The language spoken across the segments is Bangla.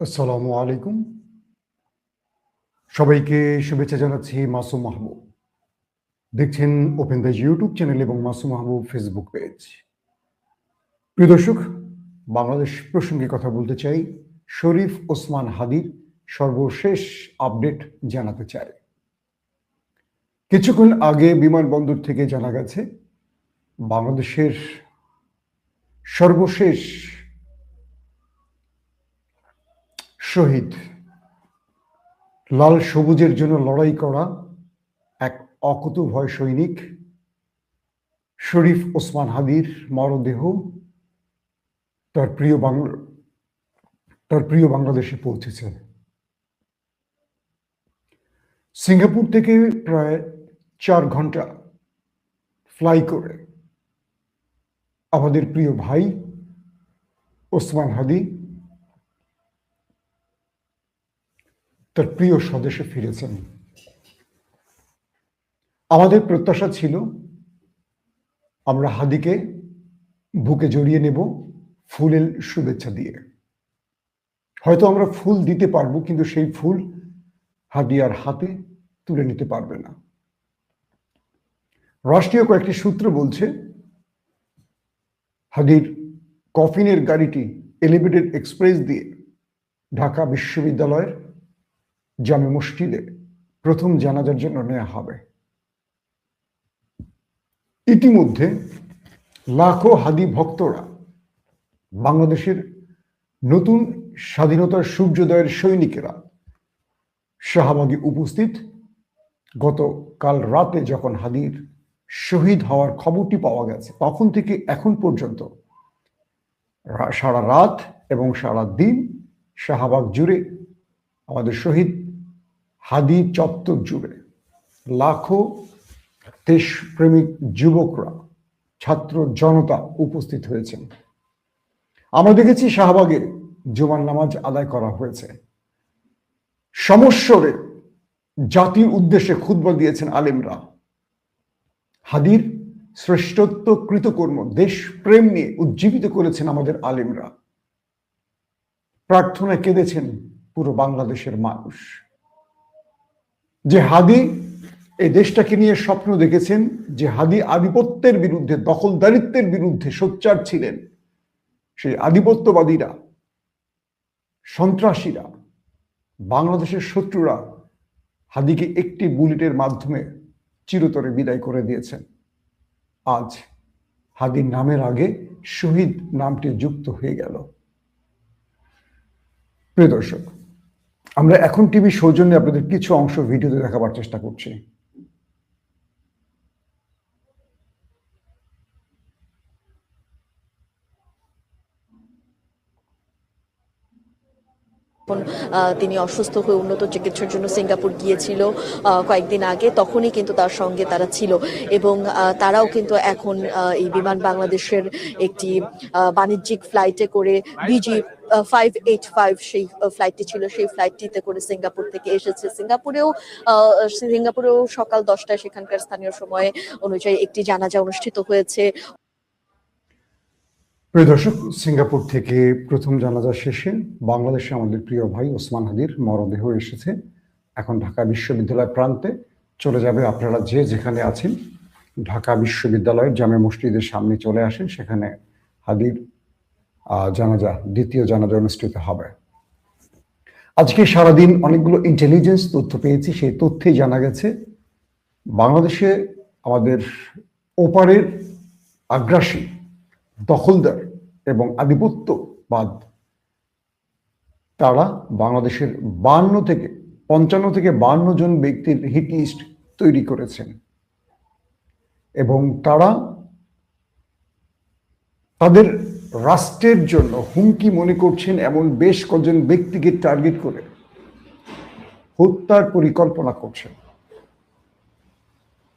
আসসালামু আলাইকুম। সবাইকে শুভেচ্ছা জানাচ্ছি মাসুম মাহবুব। দেখছেন ওপেন দ্য ইউটিউব চ্যানেল এবং মাসুম মাহবুব ফেসবুক পেজ প্রিয় দর্শক, বাংলাদেশ প্রসঙ্গে কথা বলতে চাই। শরীফ ওসমান হাদির সর্বশেষ আপডেট জানাতে চাই। কিছুক্ষণ আগে বিমানবন্দর থেকে জানা গেছে, বাংলাদেশের সর্বশেষ শহীদ। লাল সবুজের জন্য লড়াই করা এক অকুতভয় সৈনিক। শরীফ ওসমান হাদির মরদেহ তার প্রিয় বাংলা, তার প্রিয় বাংলাদেশে পৌঁছেছে। সিঙ্গাপুর থেকে প্রায় চার ঘণ্টা ফ্লাই করে আমাদের প্রিয় ভাই ওসমান হাদি। তার প্রিয় স্বদেশে ফিরেছেন। আমাদের প্রত্যাশা ছিল, আমরা হাদিকে বুকে জড়িয়ে নেব ফুলের শুভেচ্ছা দিয়ে। হয়তো আমরা ফুল দিতে পারব, কিন্তু সেই ফুল হাদিয়ার হাতে তুলে নিতে পারবে না। রাষ্ট্রীয় কয়েকটি সূত্র বলছে, হাদির কফিনের গাড়িটি এলিভেটেড এক্সপ্রেস দিয়ে ঢাকা বিশ্ববিদ্যালয়ের জামে মসজিদে প্রথম জানাজার জন্য নেওয়া হবে। ইতিমধ্যে লাখো হাদি ভক্তরা বাংলাদেশের নতুন স্বাধীনতার সূর্যোদয়ের সৈনিকেরা শাহবাগে উপস্থিত। গতকাল রাতে যখন হাদির শহীদ হওয়ার খবরটি পাওয়া গেছে, তখন থেকে এখন পর্যন্ত সারা রাত এবং সারা দিন শাহবাগ জুড়ে আমাদের শহীদ হাদি চত্বর জুড়ে লাখো দেশপ্রেমিক যুবকরা, ছাত্র জনতা উপস্থিত হয়েছেন। আমরা দেখেছি শাহবাগে জুমার নামাজ আদায় করা হয়েছে। সমস্বরে জাতির উদ্দেশ্যে ক্ষুদ্র দিয়েছেন আলেমরা। হাদির শ্রেষ্ঠত্ব কৃতকর্ম, দেশ প্রেম নিয়ে উজ্জীবিত করেছেন আমাদের আলেমরা। প্রার্থনায় কেঁদেছেন পুরো বাংলাদেশের মানুষ। যে হাদি এই দেশটাকে নিয়ে স্বপ্ন দেখেছেন যে হাদি আধিপত্যের বিরুদ্ধে, দখলদারিত্বের বিরুদ্ধে সোচ্চার ছিলেন সেই আধিপত্যবাদীরা, সন্ত্রাসীরা, বাংলাদেশের শত্রুরা হাদিকে একটি বুলেটের মাধ্যমে চিরতরে বিদায় করে দিয়েছেন। আজ হাদির নামের আগে শহীদ নামটি যুক্ত হয়ে গেল। প্রিয় দর্শক আমরা এখন টিভি সৌজন্যে আপনাদের কিছু অংশ ভিডিওতে দেখাবার চেষ্টা করছি যখন তিনি অসুস্থ হয়ে উন্নত চিকিৎসার জন্য সিঙ্গাপুর গিয়েছিল কয়েকদিন আগে, তখনই কিন্তু তার সঙ্গে তারা ছিল এবং তারাও কিন্তু এখন এই বিমান বাংলাদেশের একটি বাণিজ্যিক ফ্লাইটে করে বিজি ফাইভ এইট ফাইভ সেই ফ্লাইটটি ছিল, সেই ফ্লাইটটিতে করে সিঙ্গাপুর থেকে এসেছে। সিঙ্গাপুরেও সিঙ্গাপুরেও সকাল দশটায় সেখানকার স্থানীয় সময় অনুযায়ী একটি জানাজা অনুষ্ঠিত হয়েছে। প্রিয় দর্শক, সিঙ্গাপুর থেকে প্রথম জানাজা শেষে বাংলাদেশে আমাদের প্রিয় ভাই ওসমান হাদির মরদেহ এসেছে। এখন ঢাকা বিশ্ববিদ্যালয় প্রান্তে চলে যাবে আপনারা যে যেখানে আছেন। ঢাকা বিশ্ববিদ্যালয়ের জামে মসজিদের সামনে চলে আসেন, সেখানে হাদির জানাজা, দ্বিতীয় জানাজা অনুষ্ঠিত হবে। আজকে সারাদিন অনেকগুলো ইন্টেলিজেন্স তথ্য পেয়েছি, সেই তথ্যে জানা গেছে, বাংলাদেশে আমাদের ওপারের আগ্রাসী দখলদার এবং আধিপত্যবাদ। তারা বাংলাদেশের বান্ন থেকে, পঞ্চান্ন থেকে বান্ন জন ব্যক্তির হিট লিস্ট তৈরি করেছেন। এবং তারা তাদের রাষ্ট্রের জন্য হুমকি মনে করছেন এমন বেশ কজন ব্যক্তিকে টার্গেট করে হত্যার পরিকল্পনা করছেন।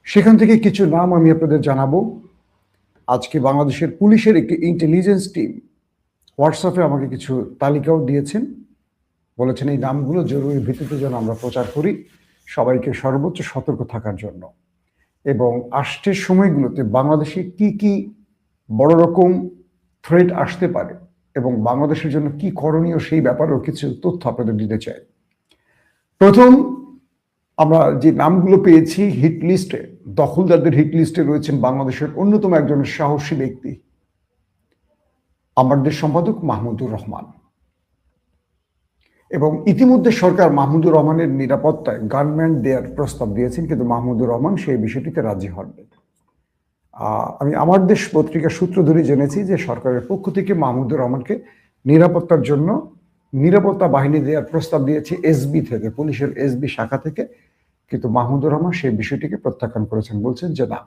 সেখান থেকে কিছু নাম আমি আপনাদের জানাব। আজকে বাংলাদেশের পুলিশের একটি ইন্টেলিজেন্স টিম হোয়াটসঅ্যাপে আমাকে কিছু তালিকাও দিয়েছেন। বলেছেন এই নামগুলো জরুরি ভিত্তিতে যেন আমরা প্রচার করি সবাইকে সর্বোচ্চ সতর্ক থাকার জন্য। এবং আসছে সময়গুলোতে বাংলাদেশে কি কি বড় রকম থ্রেট আসতে পারে এবং বাংলাদেশের জন্য কি করণীয় সেই ব্যাপারেও কিছু তথ্য আপনাদের দিতে চাই। প্রথম আমরা যে নামগুলো পেয়েছি হিট লিস্টে দখলদারদের হিট লিস্টে রয়েছেন বাংলাদেশের অন্যতম একজন সাহসী ব্যক্তি। আমাদের সম্পাদক মাহমুদুর রহমান। এবং ইতিমধ্যে সরকার মাহমুদুর রহমানের নিরাপত্তায় গার্মেন্ট দেওয়ার প্রস্তাব দিয়েছেন, কিন্তু মাহমুদুর রহমান সেই বিষয়টিতে রাজি হননি। আমি আমার দেশ পত্রিকা সূত্র ধরে জেনেছি যে সরকারের পক্ষ থেকে মাহমুদুর রহমানকে নিরাপত্তার জন্য নিরাপত্তা বাহিনী দেওয়ার প্রস্তাব দিয়েছে এসবি থেকে, পুলিশের এসবি শাখা থেকে কিন্তু মাহমুদুর রহমান সেই বিষয়টিকে প্রত্যাখ্যান করেছেন, বলছেন যে না,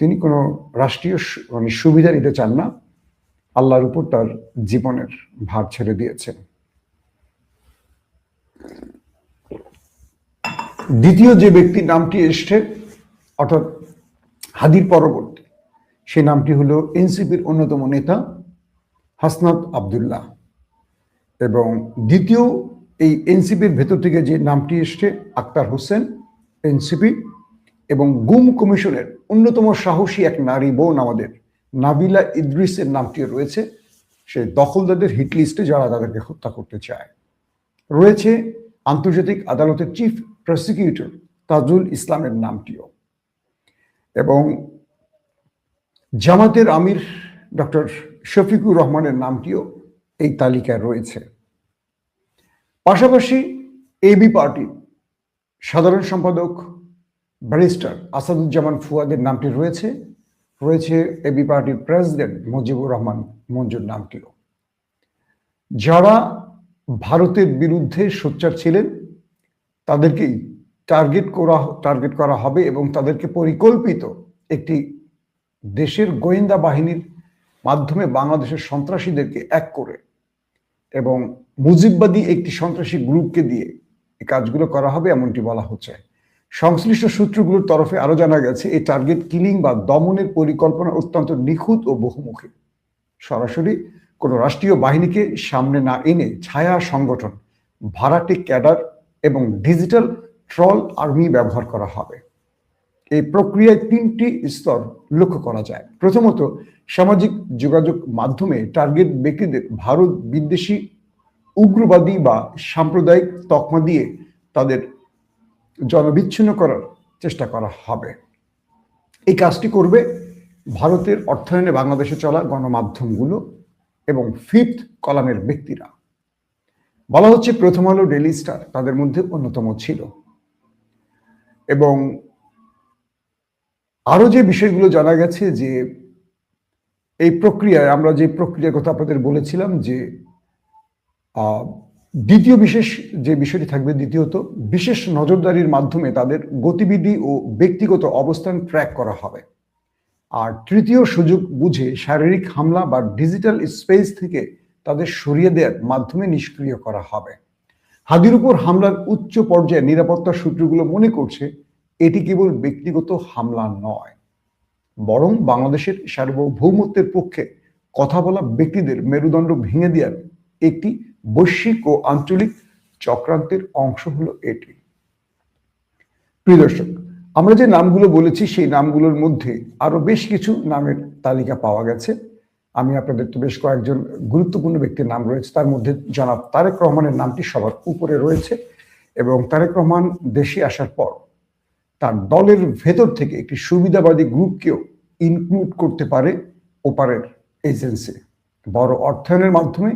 তিনি কোনো রাষ্ট্রীয় মানে সুবিধা নিতে চান না, আল্লাহর উপর তার জীবনের ভার ছেড়ে দিয়েছেন। দ্বিতীয় যে ব্যক্তির নামটি এসছে, অর্থাৎ হাদির পরবর্তী, সেই নামটি হলো এনসিপির অন্যতম নেতা হাসনাত আবদুল্লাহ এবং দ্বিতীয় এই এনসিপির ভেতর থেকে যে নামটি এসছে, আক্তার হোসেন, এনসিপি, এবং গুম কমিশনের অন্যতম সাহসী এক নারী বোন আমাদের, নাবিলা ইদ্রিসের নামটিও রয়েছে। সে দখলদারদের হিটলিস্টে যারা তাদেরকে হত্যা করতে চায়। রয়েছে আন্তর্জাতিক আদালতের চিফ প্রসিকিউটর তাজুল ইসলামের নামটিও। এবং জামাতের আমির ডক্টর শফিকুর রহমানের নামটিও এই তালিকায় রয়েছে। পাশাপাশি এবি পার্টি সাধারণ সম্পাদক ব্যারিস্টার আসাদুজ্জামান ফুয়াদের নামটি রয়েছে। রয়েছে এবি পার্টির প্রেসিডেন্ট মুজিবুর রহমান মঞ্জুর নামটিও। যারা ভারতের বিরুদ্ধে সোচ্চার ছিলেন, তাদেরকেই টার্গেট করা টার্গেট করা হবে এবং তাদেরকে পরিকল্পিত একটি দেশের গোয়েন্দা বাহিনীর মাধ্যমে বাংলাদেশের সন্ত্রাসীদেরকে এক করে এবং মুজিববাদী একটি সন্ত্রাসী গ্রুপকে দিয়ে এই কাজগুলো করা হবে, এমনটি বলা হচ্ছে। সংশ্লিষ্ট সূত্রগুলোর তরফে আরও জানা গেছে, এই টার্গেট কিলিং বা দমনের পরিকল্পনা অত্যন্ত নিখুঁত ও বহুমুখী। সরাসরি কোনো রাষ্ট্রীয় বাহিনীকে সামনে না এনে ছায়া সংগঠন ভাড়াটে ক্যাডার এবং ডিজিটাল ট্রল আর্মি ব্যবহার করা হবে। এই প্রক্রিয়ায় তিনটি স্তর লক্ষ্য করা যায়। প্রথমত, সামাজিক যোগাযোগ মাধ্যমে টার্গেট ব্যক্তিদের ভারত বিদ্বেষী, উগ্রবাদী বা সাম্প্রদায়িক তকমা দিয়ে তাদের জনবিচ্ছিন্ন করার চেষ্টা করা হবে। এই কাজটি করবে ভারতের অর্থায়নে বাংলাদেশে চলা গণমাধ্যমগুলো এবং ফিফথ কলামের ব্যক্তিরা। বলা হচ্ছে প্রথম আলো ডেলি স্টার তাদের মধ্যে অন্যতম ছিল। এবং আরও যে বিষয়গুলো জানা গেছে যে এই প্রক্রিয়ায় আমরা যে প্রক্রিয়ার কথা আপনাদের বলেছিলাম যে দ্বিতীয় বিশেষ যে বিষয়টি থাকবে দ্বিতীয়ত, বিশেষ নজরদারির মাধ্যমে তাদের গতিবিধি ও ব্যক্তিগত অবস্থান ট্র্যাক করা হবে। আর তৃতীয় সুযোগ বুঝে শারীরিক হামলা বা ডিজিটাল স্পেস থেকে তাদের সরিয়ে দেওয়ার মাধ্যমে নিষ্ক্রিয় করা হবে। হাদির উপর হামলার উচ্চ পর্যায়ে নিরাপত্তা সূত্রগুলো মনে করছে এটি কেবল ব্যক্তিগত হামলা নয়, বরং বাংলাদেশের সার্বভৌমত্বের পক্ষে কথা বলা ব্যক্তিদের মেরুদণ্ড ভেঙে দেওয়ার একটি বৈশ্বিক ও আঞ্চলিক চক্রান্তের অংশ হলো এটি। প্রিয় দর্শক, আমরা যে নামগুলো বলেছি, সেই নামগুলোর মধ্যে আরও বেশ কিছু নামের তালিকা পাওয়া গেছে। আমি আপনাদের তো বেশ কয়েকজন গুরুত্বপূর্ণ ব্যক্তির নাম রয়েছে, তার মধ্যে জনাব তারেক রহমানের নামটি সবার উপরে রয়েছে এবং তারেক রহমান দেশে আসার পর তার দলের ভেতর থেকে একটি সুবিধাবাদী গ্রুপকেও ইনক্লুড করতে পারে ওপারের এজেন্সি বড় অর্থায়নের মাধ্যমে,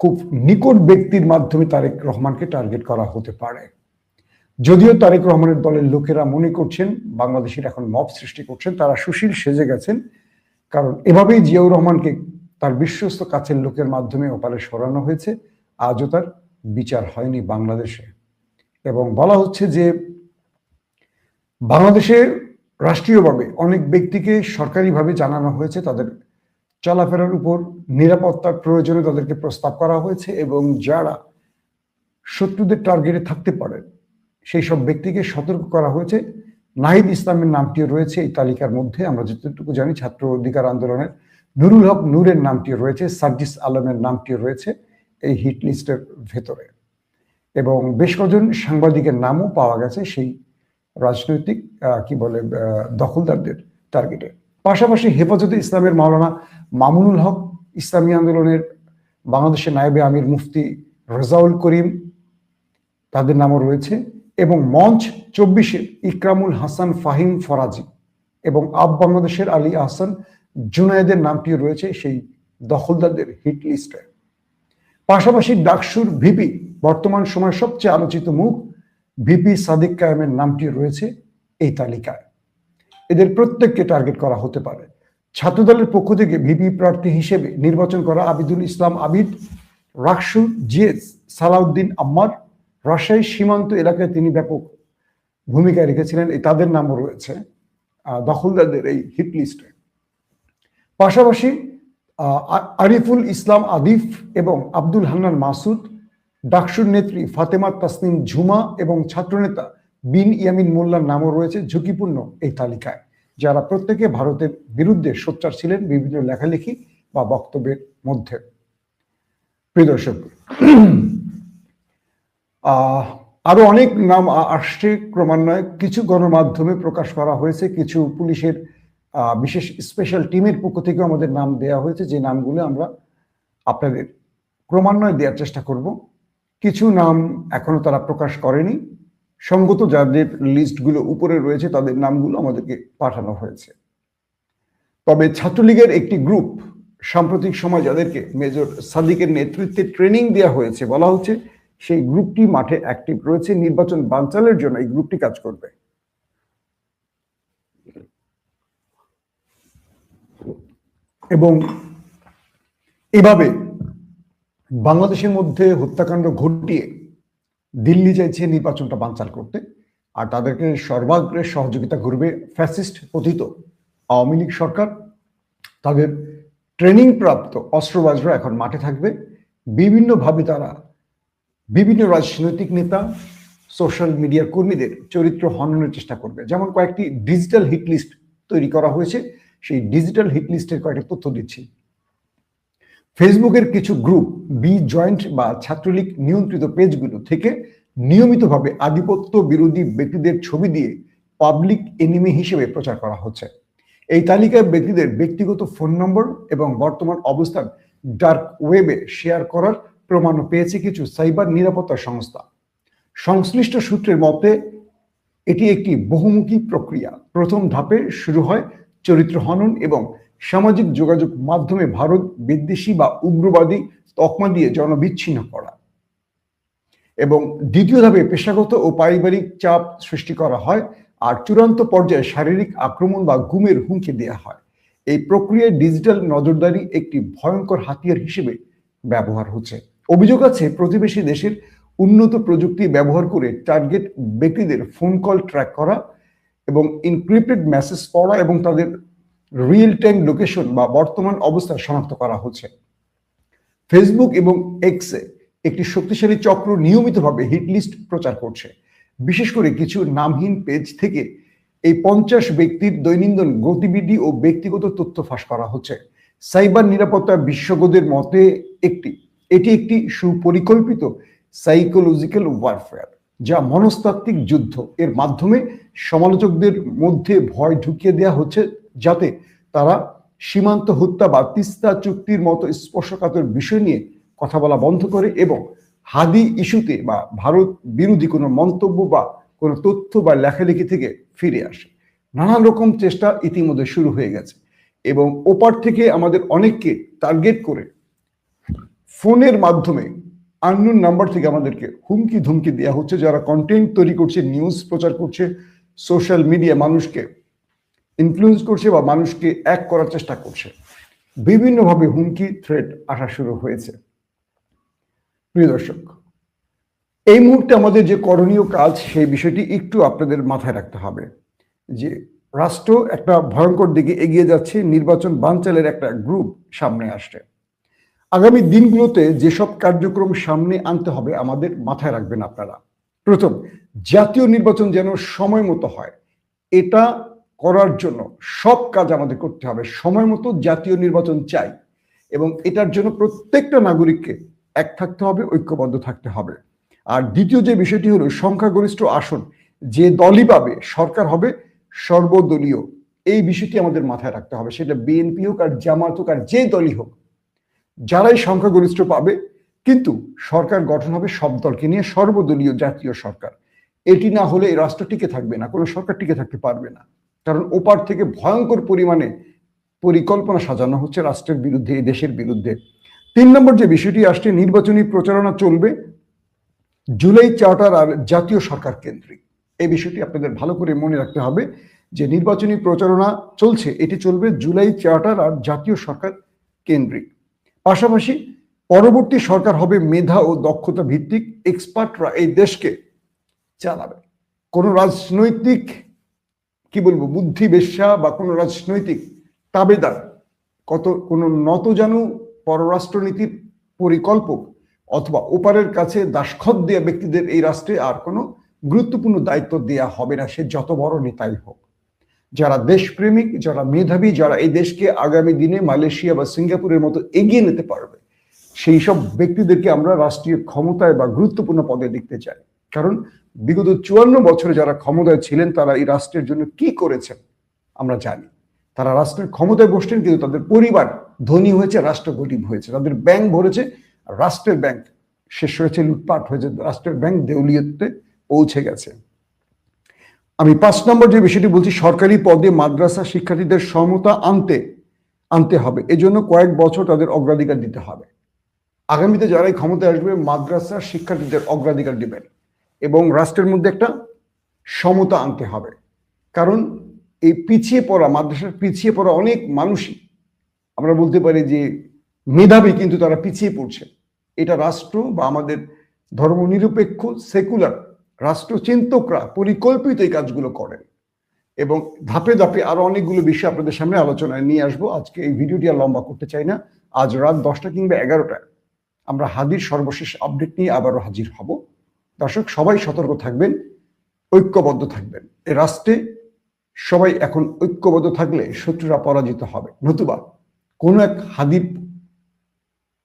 খুব নিকট ব্যক্তির মাধ্যমে তারেক রহমানকে টার্গেট করা হতে পারে। যদিও তারেক রহমানের দলের লোকেরা মনে করছেন, বাংলাদেশের এখন মব সৃষ্টি করছেন, তারা সুশীল সেজে গেছেন, কারণ এভাবেই জিয়াউর রহমানকে তার বিশ্বস্ত কাছের লোকের মাধ্যমে ওপারে সরানো হয়েছে। আজও তার বিচার হয়নি বাংলাদেশে। এবং বলা হচ্ছে যে বাংলাদেশে রাষ্ট্রীয়ভাবে অনেক ব্যক্তিকে সরকারিভাবে জানানো হয়েছে, তাদের চলাফেরার উপর নিরাপত্তার প্রয়োজনে তাদেরকে প্রস্তাব করা হয়েছে এবং যারা শত্রুদের টার্গেটে থাকতে পারে সেই সব ব্যক্তিকে সতর্ক করা হয়েছে। নাহিদ ইসলামের নামটিও রয়েছে এই তালিকার মধ্যে, আমরা যতটুকু জানি ছাত্র অধিকার আন্দোলনের নুরুল হক নূরের নামটিও রয়েছে, সার্জিস আলমের নামটিও রয়েছে এই হিট লিস্টের ভেতরে। এবং বেশ কজন সাংবাদিকের নামও পাওয়া গেছে সেই রাজনৈতিক কি বলে দখলদারদের টার্গেটে পাশাপাশি হেফাজতে ইসলামের মাওলানা মামুনুল হক, ইসলামী আন্দোলনের বাংলাদেশের নায়েবে আমির মুফতি রেজাউল করিম, তাদের নামও রয়েছে, এবং মঞ্চ চব্বিশের ইকরামুল হাসান ফাহিম ফরাজি এবং আব বাংলাদেশের আলী আহসান জুনায়েদের নামটিও রয়েছে সেই দখলদারদের হিট লিস্টে। পাশাপাশি ডাকসুর ভিপি বর্তমান সময়ের সবচেয়ে আলোচিত মুখ ভিপি সাদিক কায়েমের নামটি রয়েছে এই তালিকায়। এদের প্রত্যেককে টার্গেট করা হতে পারে। ছাত্রদলের পক্ষ থেকে ভিপি প্রার্থী হিসেবে নির্বাচন করা আবিদুল ইসলাম আবিদ রাকসু জিএস সালাউদ্দিন আম্মার, রাজশাহী সীমান্ত এলাকায় তিনি ব্যাপক ভূমিকা রেখেছিলেন। এই তাদের নামও রয়েছে দখলদারদের এই হিট লিস্টে। পাশাপাশি আরিফুল ইসলাম আদিফ এবং আব্দুল হান্নান মাসুদ ডাকসুর নেত্রী ফাতেমা তাসনিম ঝুমা এবং ছাত্রনেতা বিন ইয়ামিন মোল্লার নামও রয়েছে ঝুঁকিপূর্ণ এই তালিকায়, যারা প্রত্যেকে ভারতের বিরুদ্ধে সোচ্চার ছিলেন বিভিন্ন লেখালেখি বা বক্তব্যের মধ্যে। প্রিয় দর্শক আরও অনেক নাম আসছে ক্রমান্বয়ে। কিছু গণমাধ্যমে প্রকাশ করা হয়েছে, কিছু পুলিশের বিশেষ স্পেশাল টিমের পক্ষ থেকে আমাদের নাম দেওয়া হয়েছে। যে নামগুলো আমরা আপনাদের ক্রমান্বয়ে দেওয়ার চেষ্টা করব। কিছু নাম এখনও তারা প্রকাশ করেনি। সঙ্গত যাদের লিস্টগুলো উপরে রয়েছে, তাদের নামগুলো আমাদেরকে পাঠানো হয়েছে। তবে ছাত্রলীগের একটি গ্রুপ সাম্প্রতিক সময় যাদেরকে মেজর সাদিকের নেতৃত্বে ট্রেনিং দেওয়া হয়েছে বলা হচ্ছে, সেই গ্রুপটি মাঠে অ্যাক্টিভ রয়েছে। নির্বাচন বানচালের জন্য এই গ্রুপটি কাজ করবে। এবং এভাবে বাংলাদেশের মধ্যে হত্যাকাণ্ড ঘটিয়ে দিল্লি চাইছে নির্বাচনটা বানচাল করতে, আর তাদেরকে সর্বাগ্রে সহযোগিতা করবে ফ্যাসিস্ট পতিত আওয়ামী লীগ সরকার। তাদের ট্রেনিং প্রাপ্ত অস্ত্রবাজরা এখন মাঠে থাকবে। বিভিন্নভাবে তারা বিভিন্ন রাজনৈতিক নেতা, সোশ্যাল মিডিয়ার কর্মীদের চরিত্র হননের চেষ্টা করবে। যেমন কয়েকটি ডিজিটাল হিট লিস্ট তৈরি করা হয়েছে। সেই ডিজিটাল হিট লিস্টের কয়েকটি তথ্য দিচ্ছি। ফেসবুকের কিছু গ্রুপ বি জয়েন্ট বা ছাত্রলীগ নিয়ন্ত্রিত পেজগুলো থেকে নিয়মিতভাবে আধিপত্য বিরোধী ব্যক্তিদের ছবি দিয়ে পাবলিক এনিমি হিসেবে প্রচার করা হচ্ছে। এই তালিকায় ব্যক্তিদের ব্যক্তিগত ফোন নম্বর এবং বর্তমান অবস্থান ডার্ক ওয়েবে শেয়ার করার প্রমাণও পেয়েছে কিছু সাইবার নিরাপত্তা সংস্থা। সংশ্লিষ্ট সূত্রের মতে, এটি একটি বহুমুখী প্রক্রিয়া। প্রথম ধাপে শুরু হয় চরিত্র হনন এবং সামাজিক যোগাযোগ মাধ্যমে ভারত বিদ্বেষী বা উগ্রবাদী তকমা দিয়ে জনবিচ্ছিন্ন করা এবং দ্বিতীয় ধাপে পেশাগত ও পারিবারিক চাপ সৃষ্টি করা হয় আর চূড়ান্ত পর্যায়ে শারীরিক আক্রমণ বা গুমের হুমকি দেওয়া হয়। এই প্রক্রিয়ায় ডিজিটাল নজরদারি একটি ভয়ঙ্কর হাতিয়ার হিসেবে ব্যবহার হচ্ছে। অভিযোগ আছে, প্রতিবেশী দেশের উন্নত প্রযুক্তি ব্যবহার করে টার্গেট ব্যক্তিদের ফোন কল ট্র্যাক করা এবং ইনক্রিপ্টেড মেসেজ পড়া এবং তাদের রিয়েল টাইম লোকেশন বা বর্তমান অবস্থা শনাক্ত করা হচ্ছে। ফেসবুক এবং এক্সে একটি শক্তিশালী চক্র নিয়মিতভাবে হিট লিস্ট প্রচার করছে। বিশেষ করে কিছু নামহীন পেজ থেকে এই পঞ্চাশ ব্যক্তির দৈনন্দিন গতিবিধি ও ব্যক্তিগত তথ্য ফাঁস করা হচ্ছে। সাইবার নিরাপত্তা বিশেষজ্ঞদের মতে একটি, এটি একটি সুপরিকল্পিত সাইকোলজিক্যাল ওয়ারফেয়ার যা মনস্তাত্ত্বিক যুদ্ধ। এর মাধ্যমে সমালোচকদের মধ্যে ভয় ঢুকিয়ে দেওয়া হচ্ছে যাতে তারা সীমান্ত হত্যা বা তিস্তা চুক্তির মতো স্পর্শকাতর বিষয় নিয়ে কথা বলা বন্ধ করে এবং হাদি ইস্যুতে বা ভারত বিরোধী কোনো মন্তব্য বা কোনো তথ্য বা লেখালেখি থেকে ফিরে আসে। নানান রকম চেষ্টা ইতিমধ্যে শুরু হয়ে গেছে এবং ওপার থেকে আমাদের অনেককে টার্গেট করে ফোনের মাধ্যমে আননোন নাম্বার থেকে আমাদেরকে হুমকি ধুমকি দেওয়া হচ্ছে। যারা কন্টেন্ট তৈরি করছে নিউজ প্রচার করছে সোশ্যাল মিডিয়া মানুষকে ইনফ্লুয়েন্স করছে বা মানুষকে এক করার চেষ্টা করছে। বিভিন্নভাবে হুমকি থ্রেট আসা শুরু হয়েছে। প্রিয় দর্শক, এই মুহূর্তে আমাদের যে করণীয় কাজ, সেই বিষয়টি একটু আপনাদের মাথায় রাখতে হবে। যে রাষ্ট্র একটা ভয়ঙ্কর দিকে এগিয়ে যাচ্ছে, নির্বাচন বানচালের একটা গ্রুপ সামনে আসছে। আগামী দিনগুলোতে যেসব কার্যক্রম সামনে আনতে হবে, আমাদের মাথায় রাখবেন আপনারা। প্রথম, জাতীয় নির্বাচন যেন সময় মতো হয়। এটা করার জন্য সব কাজ আমাদের করতে হবে। সময় মতো জাতীয় নির্বাচন চাই এবং এটার জন্য প্রত্যেকটা নাগরিককে এক থাকতে হবে, ঐক্যবদ্ধ থাকতে হবে। আর দ্বিতীয় যে বিষয়টি হলো সংখ্যাগরিষ্ঠ আসন, যে দলই পাবে, সরকার হবে সর্বদলীয়। এই বিষয়টি আমাদের মাথায় রাখতে হবে। সেটা বিএনপি হোক আর জামাত হোক আর যে দলই হোক, যারাই সংখ্যাগরিষ্ঠ পাবে, কিন্তু সরকার গঠন হবে সব দলকে নিয়ে সর্বদলীয় জাতীয় সরকার। এটি না হলে এই রাষ্ট্র টিকে থাকবে না, কোনো সরকার টিকে থাকতে পারবে না। কারণ ওপার থেকে ভয়ঙ্কর পরিমাণে পরিকল্পনা সাজানো হচ্ছে রাষ্ট্রের বিরুদ্ধে, এই দেশের বিরুদ্ধে। তিন নম্বর যে বিষয়টি আসছে, নির্বাচনী প্রচারণা চলবে জুলাই চার্টার আর জাতীয় সরকার কেন্দ্রিক। এই বিষয়টি আপনাদের ভালো করে মনে রাখতে হবে যে নির্বাচনী প্রচারণা চলছে, এটি চলবে জুলাই চার্টার আর জাতীয় সরকার কেন্দ্রিক। পাশাপাশি পরবর্তী সরকার হবে মেধা ও দক্ষতা ভিত্তিক, এক্সপার্টরা এই দেশকে চালাবে। কোনো রাজনৈতিক কি বলব বুদ্ধি বেশ্যা বা কোনো রাজনৈতিক তাবেদার, কত, কোনো নতজানু পররাষ্ট্রনীতির পরিকল্পক অথবা ওপারের কাছে দাসখত দেওয়া ব্যক্তিদের এই রাষ্ট্রে আর কোনো গুরুত্বপূর্ণ দায়িত্ব দেয়া হবে না, সে যত বড় নেতাই হোক। যারা দেশপ্রেমিক, যারা মেধাবী, যারা এই দেশকে আগামী দিনে মালয়েশিয়া বা সিঙ্গাপুরের মতো এগিয়ে নিতে পারবে, সেই সব ব্যক্তিদেরকে আমরা রাষ্ট্রীয় ক্ষমতায় বা গুরুত্বপূর্ণ পদে দেখতে চাই। কারণ বিগত চুয়ান্ন বছরে যারা ক্ষমতায় ছিলেন, তারা এই রাষ্ট্রের জন্য কি করেছেন আমরা জানি। তারা রাষ্ট্রের ক্ষমতায় বসছেন কিন্তু তাদের পরিবার ধনী হয়েছে, রাষ্ট্র গরিব হয়েছে। তাদের ব্যাংক ভরেছে রাষ্ট্রের ব্যাংক শেষ হয়েছে, লুটপাট হয়েছে, রাষ্ট্রের ব্যাংক দেউলিয়তে পৌঁছে গেছে। আমি পাঁচ নম্বর যে বিষয়টি বলছি, সরকারি পদে মাদ্রাসা শিক্ষার্থীদের সমতা আনতে আনতে হবে। এজন্য কয়েক বছর তাদের অগ্রাধিকার দিতে হবে। আগামীতে যারাই ক্ষমতায় আসবে, মাদ্রাসা শিক্ষার্থীদের অগ্রাধিকার দিবেন। এবং রাষ্ট্রের মধ্যে একটা সমতা আনতে হবে। কারণ এই পিছিয়ে পড়া, মাদ্রাসার পিছিয়ে পড়া অনেক মানুষই, আমরা বলতে পারি যে মেধাবী কিন্তু তারা পিছিয়ে পড়ছে। এটা রাষ্ট্র বা আমাদের ধর্মনিরপেক্ষ, সেকুলার রাষ্ট্রচিন্তকরা পরিকল্পিত এই কাজগুলো করেন। এবং ধাপে ধাপে আরও অনেকগুলো বিষয় আপনাদের সামনে আলোচনায় নিয়ে আসব। আজকে এই ভিডিওটি আর লম্বা করতে চাই না। আজ রাত দশটা কিংবা এগারোটায় আমরা হাদির সর্বশেষ আপডেট নিয়ে আবারও হাজির হব। দর্শক, সবাই সতর্ক থাকবেন, ঐক্যবদ্ধ থাকবেন। এ রাষ্ট্রে সবাই এখন ঐক্যবদ্ধ থাকলে শত্রুরা পরাজিত হবে। নতুবা কোনো এক হাদির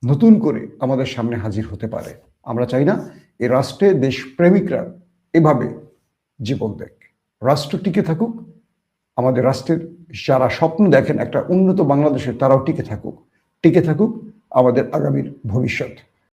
নতুন করে আমাদের সামনে হাজির হতে পারে। আমরা চাই না এ রাষ্ট্রে দেশপ্রেমিকরা এভাবে জীবন দেখ। রাষ্ট্র টিকে থাকুক, আমাদের রাষ্ট্রের যারা স্বপ্ন দেখেন একটা উন্নত বাংলাদেশের তারাও টিকে থাকুক। টিকে থাকুক আমাদের আগামীর ভবিষ্যৎ।